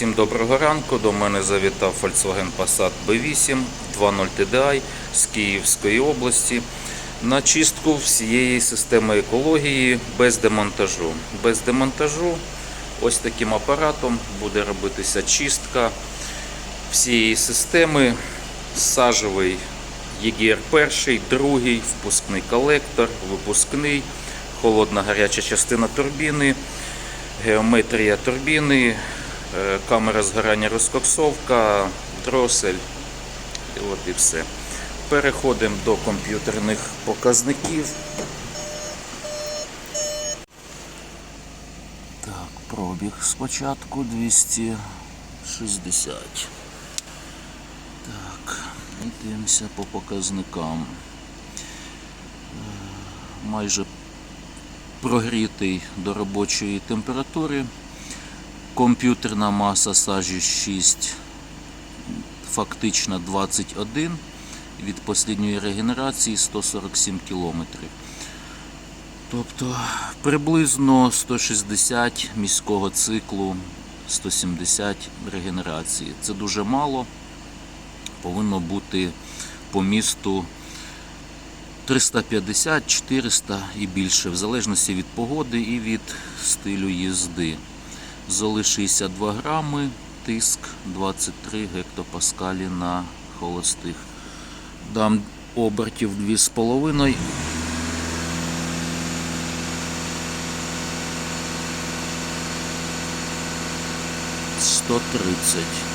Всім доброго ранку. До мене завітав Volkswagen Passat B8 2.0 TDI з Київської області на чистку всієї системи екології без демонтажу. Без демонтажу ось таким апаратом буде робитися чистка всієї системи. Сажевий EGR перший, другий, впускний колектор, випускний, холодна гаряча частина турбіни, геометрія турбіни, камера згорання розкоксовка, дросель. І от і все. Переходимо до комп'ютерних показників. Так, пробіг спочатку 260. Так, дивимося по показникам. Е, Майже прогрітий до робочої температури. Комп'ютерна маса сажі 6, фактично 21. Від послідньої регенерації 147 км. Тобто приблизно 160 міського циклу, 170 регенерації. Це дуже мало. Повинно бути по місту 350, 400 і більше, в залежності від погоди і від стилю їзди. Золи 62 грами, тиск 23 гектопаскалі на холостих. Дам обертів 2,5. Сто тридцять.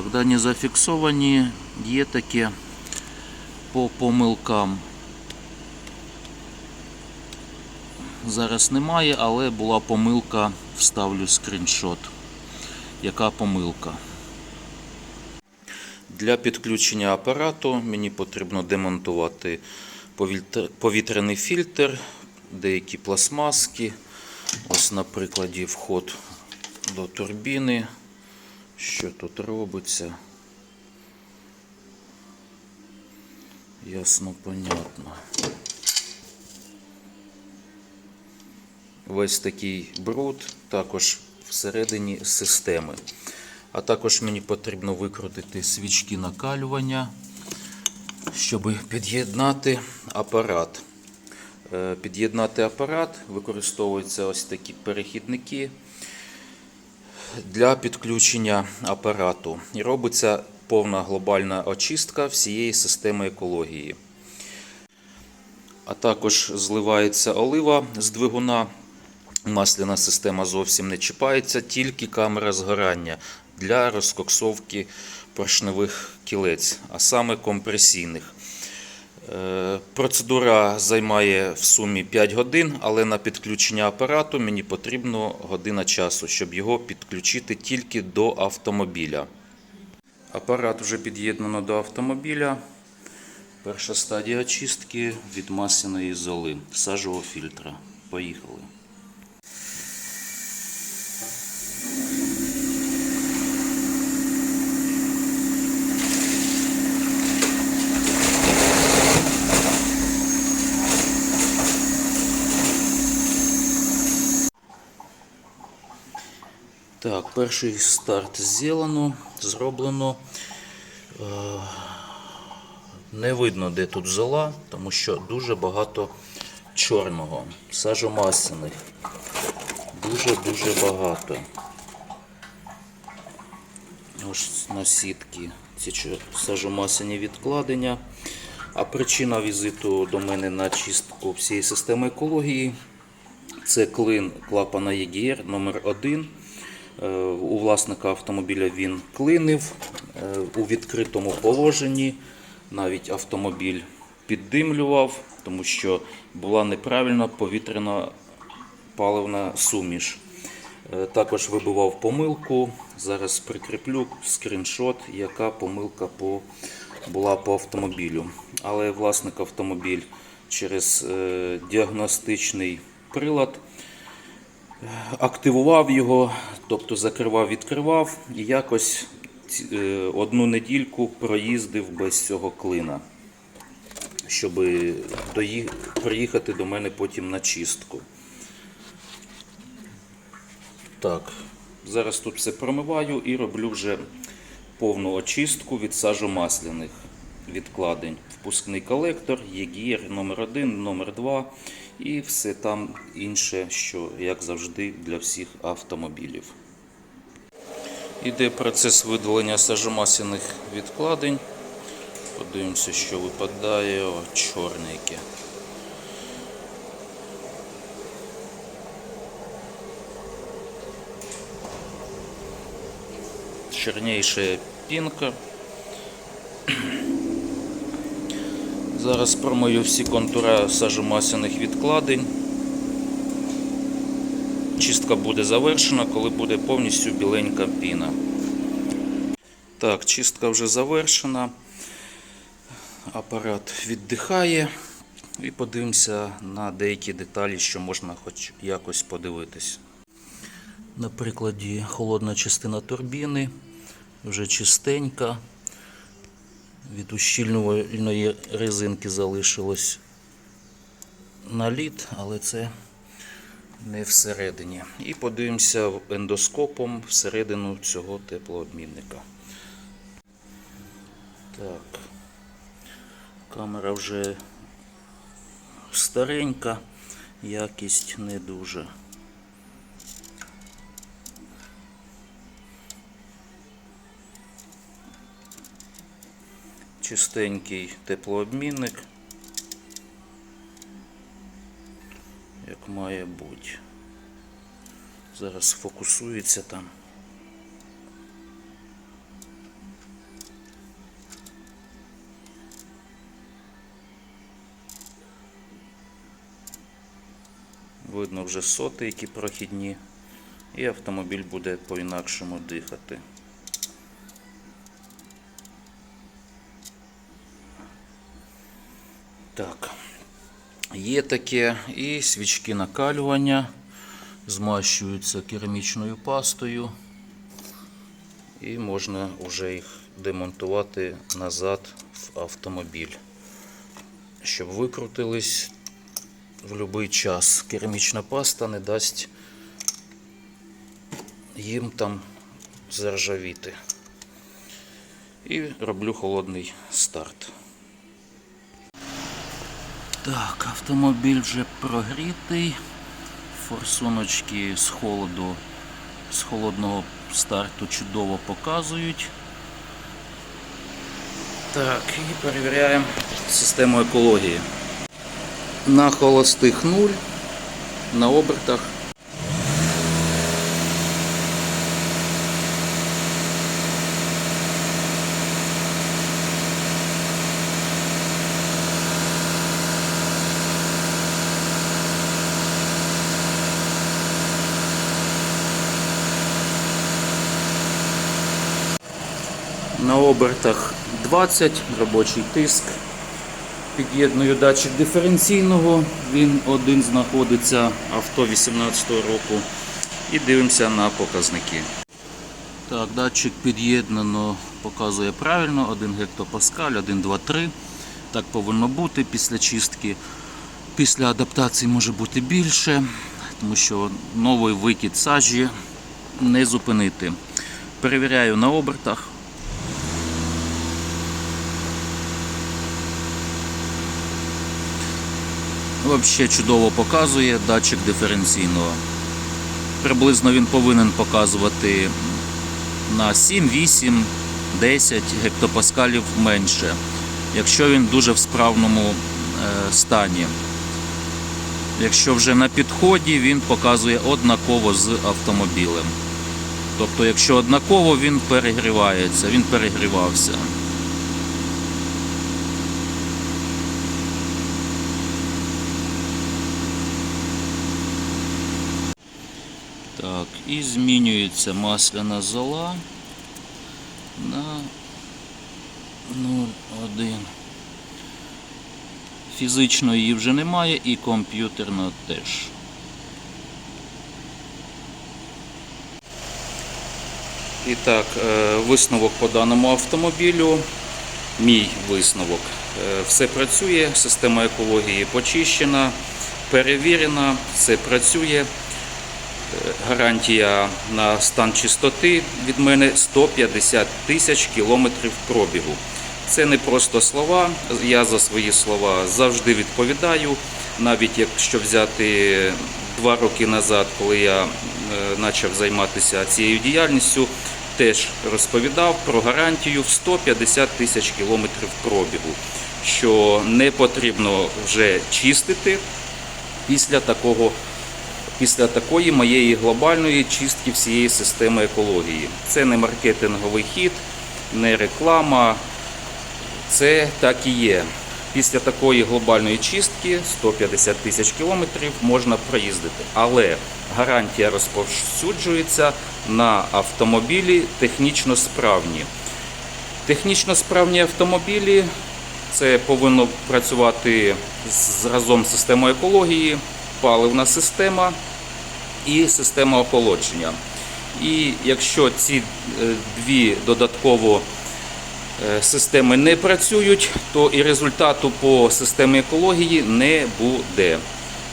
Так, дані зафіксовані. Є таке по помилкам. Зараз немає, але була помилка, вставлю скріншот. Яка помилка? Для підключення апарату мені потрібно демонтувати повітряний фільтр, деякі пластмаски. Ось на прикладі вход до турбіни. Що тут робиться? Ясно, понятно. Весь такий бруд також всередині системи. А також мені потрібно викрутити свічки накалювання, щоб під'єднати апарат. Е, Під'єднати апарат використовуються ось такі перехідники для підключення апарату. І робиться повна глобальна очистка всієї системи екології. А також зливається олива з двигуна. Масляна система зовсім не чіпається, тільки камера згорання для розкоксовки поршневих кілець, а саме компресійних. Е, Процедура займає в сумі 5 годин, але на підключення апарату мені потрібно година часу, щоб його підключити тільки до автомобіля. Апарат вже під'єднано до автомобіля. Перша стадія очистки від масляної золи сажового фільтра. Поїхали. Так, перший старт зроблено, зроблено. Не видно, де тут зола, тому що дуже багато чорного, сажомасляних. Дуже-дуже багато. Ось на сітки ці сажомасляні відкладення. А причина візиту до мене на чистку всієї системи екології це клин клапана EGR номер 1 Е, У власника автомобіля він клинив е, у відкритому положенні. Навіть автомобіль піддимлював, тому що була неправильна повітряна паливна суміш. Е, Також вибивав помилку. Зараз прикріплю скріншот, яка помилка по, була по автомобілю. Але власник автомобіль через е, діагностичний прилад активував його, тобто закривав, відкривав і якось е, одну недільку проїздив без цього клина, щоб приїхати до мене потім на чистку. Так, зараз тут все промиваю і роблю вже повну очистку від сажомасляних відкладень. Впускний колектор, ЄГІР номер 1 номер 2 і все там інше, що, як завжди, для всіх автомобілів. Іде процес видалення сажомасляних відкладень. Подивимося, що випадає. О, чорне яке. Чорніша пінка. Зараз промою всі контури сажомасляних відкладень. Чистка буде завершена, коли буде повністю біленька піна. Так, чистка вже завершена. Апарат віддихає. І подивимося на деякі деталі, що можна хоч якось подивитись. На прикладі холодна частина турбіни вже чистенька. Від ущільнювальної резинки залишилось наліт, але це не всередині. І подивимося ендоскопом всередину цього теплообмінника. Так, камера вже старенька, якість не дуже. Чистенький теплообмінник, як має бути. Зараз фокусується там. Видно вже соти, які прохідні, і автомобіль буде по-інакшому дихати. Так, є таке і свічки накалювання, змащуються керамічною пастою, і можна вже їх демонтувати назад в автомобіль, щоб викрутились в будь-який час. Керамічна паста не дасть їм там заржавіти. І роблю холодний старт. Так, автомобіль вже прогрітий. Форсуночки з холоду, з холодного старту чудово показують. Так, і перевіряємо систему екології. На холостих 0, на обертах. Обертах 20, робочий тиск. Під'єдную датчик диференційного, він один знаходиться авто 18 року. І дивимося на показники. Так, датчик під'єднано, показує правильно, 1 гектопаскаль, 1, 2, 3. Так повинно бути після чистки. Після адаптації може бути більше, тому що новий викид сажі не зупинити. Перевіряю на обертах. Взагалі чудово показує датчик диференційного. Приблизно він повинен показувати на 7, 8, 10 гектопаскалів менше, якщо він дуже в справному е, стані. Якщо вже на підході, він показує однаково з автомобілем. Тобто, якщо однаково, він перегрівається, він перегрівався. Так, і змінюється масляна зола на 0,1. Фізично її вже немає і комп'ютерна теж. І так, е, висновок по даному автомобілю. Мій висновок. Е, все працює, система екології почищена, перевірена, все працює. Е, Гарантія на стан чистоти від мене 150 тисяч кілометрів пробігу. Це не просто слова. Я за свої слова завжди відповідаю. Навіть якщо взяти два роки назад, коли я е, почав займатися цією діяльністю, теж розповідав про гарантію в 150 тисяч кілометрів пробігу, що не потрібно вже чистити після такого. Після такої моєї глобальної чистки всієї системи екології. Це не маркетинговий хід, не реклама, це так і є. Після такої глобальної чистки 150 тисяч кілометрів можна проїздити. Але гарантія розповсюджується на автомобілі технічно справні. Технічно справні автомобілі це повинно працювати з- разом з системою екології, паливна система і система охолодження. І якщо ці е, дві додатково е, системи не працюють, то і результату по системі екології не буде.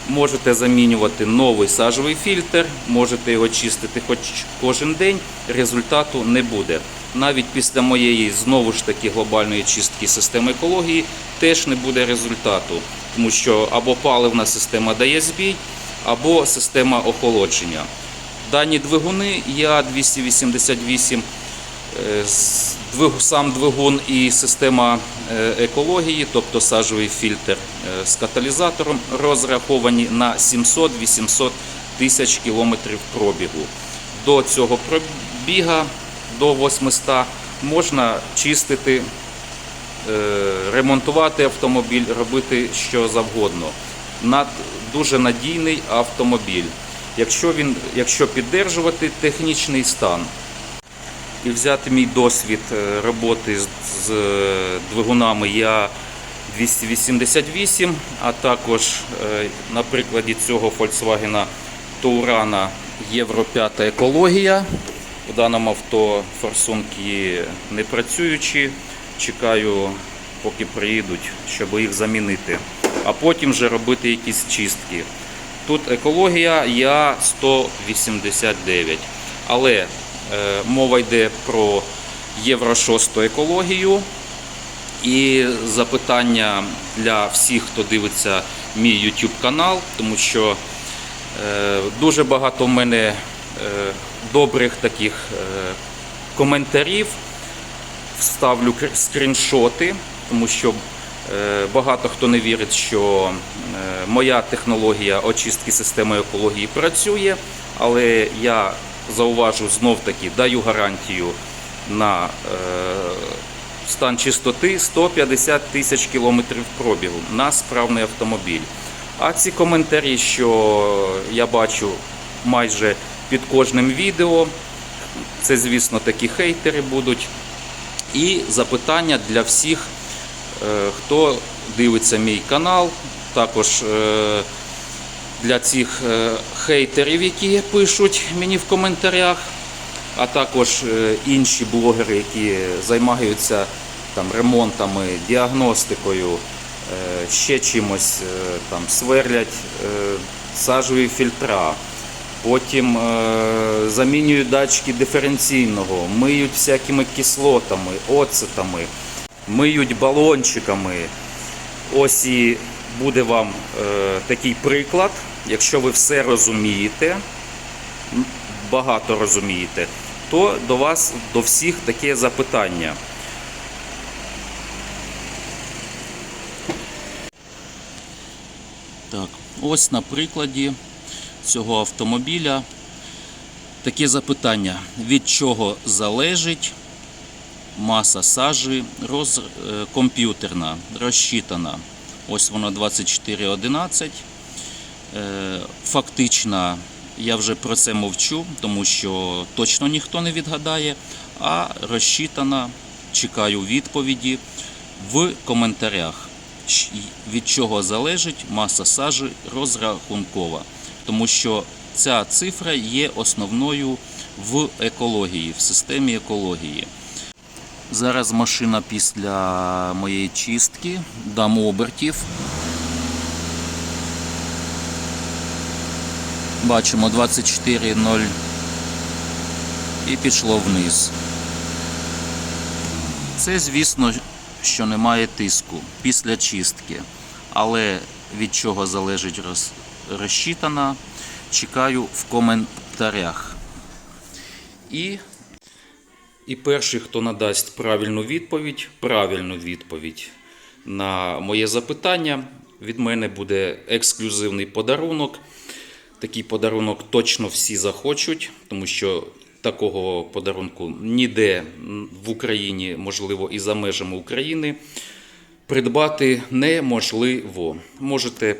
Можете замінювати новий сажовий фільтр, можете його чистити хоч кожен день, результату не буде. Навіть після моєї знову ж таки глобальної чистки системи екології теж не буде результату, тому що або паливна система дає збій, або система охолодження. Дані двигуни я 288 Е, сам двигун і система е, екології, тобто сажовий фільтр е, з каталізатором, розраховані на 700-800 тисяч кілометрів пробігу. До цього пробіга до 800 можна чистити, ремонтувати автомобіль, робити що завгодно. Дуже надійний автомобіль. Якщо, він, якщо піддержувати технічний стан і взяти мій досвід е, роботи з, е, двигунами я 288, а також е, на прикладі цього Volkswagen Touran Євро 5 екологія. У даному авто форсунки не працюючі. Чекаю, поки приїдуть, щоб їх замінити. А потім вже робити якісь чистки. Тут екологія я 189. Але е, мова йде про Євро 6 екологію. І запитання для всіх, хто дивиться мій YouTube канал, тому що е, дуже багато в мене е, добрих таких е, коментарів. Вставлю кр- скріншоти, тому що багато хто не вірить, що е, моя технологія очистки системи екології працює, але я зауважу знов таки, даю гарантію на е, стан чистоти 150 тисяч кілометрів пробігу на справний автомобіль. А ці коментарі, що я бачу майже під кожним відео, це, звісно, такі хейтери будуть. І запитання для всіх, е, хто дивиться мій канал, також е, для цих е, хейтерів, які пишуть мені в коментарях, а також е, інші блогери, які займаються там, ремонтами, діагностикою, е, ще чимось, е, там, сверлять е, сажові фільтра. Потім е, замінюють датчики диференційного, миють всякими кислотами, оцетами, миють балончиками. Ось і буде вам е, такий приклад. Якщо ви все розумієте, багато розумієте, то до вас, до всіх таке запитання. Так, ось на прикладі цього автомобіля таке запитання: від чого залежить маса сажі роз, е, комп'ютерна, розчитана. Ось воно 2411. Е, Фактично, я вже про це мовчу, тому що точно ніхто не відгадає. А розчитана, чекаю відповіді в коментарях, від чого залежить маса сажі розрахункова. Тому що ця цифра є основною в екології, в системі екології. Зараз машина після моєї чистки, дам обертів. Бачимо 24.0 і пішло вниз. Це, звісно, що немає тиску після чистки. Але від чого залежить роз... розчитана, чекаю в коментарях. І, і перший, хто надасть правильну відповідь, правильну відповідь на моє запитання, від мене буде ексклюзивний подарунок. Такий подарунок точно всі захочуть, тому що такого подарунку ніде в Україні, можливо, і за межами України, придбати неможливо. Можете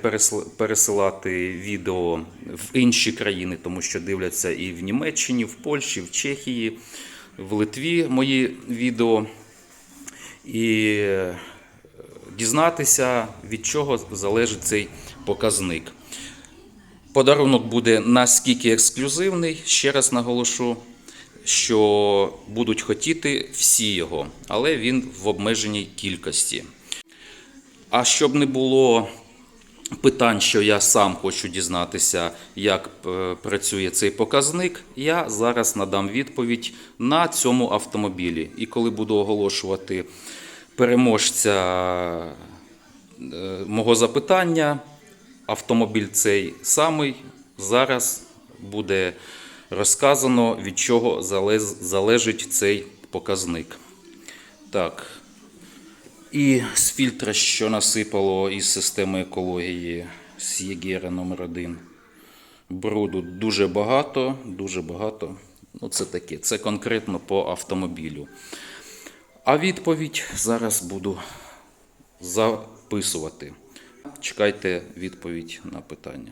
пересилати відео в інші країни, тому що дивляться і в Німеччині, в Польщі, в Чехії, в Литві мої відео. І е, дізнатися, від чого залежить цей показник. Подарунок буде наскільки ексклюзивний, ще раз наголошу, що будуть хотіти всі його, але він в обмеженій кількості. А щоб не було питань, що я сам хочу дізнатися, як е, працює цей показник, я зараз надам відповідь на цьому автомобілі. І коли буду оголошувати переможця е, мого запитання, автомобіль цей самий зараз буде розказано, від чого залежить цей показник. Так. І з фільтра, що насипало із системи екології з Єгера номер 1 Бруду дуже багато, дуже багато. Ну, це таке. Це конкретно по автомобілю. А відповідь зараз буду записувати. Чекайте відповідь на питання.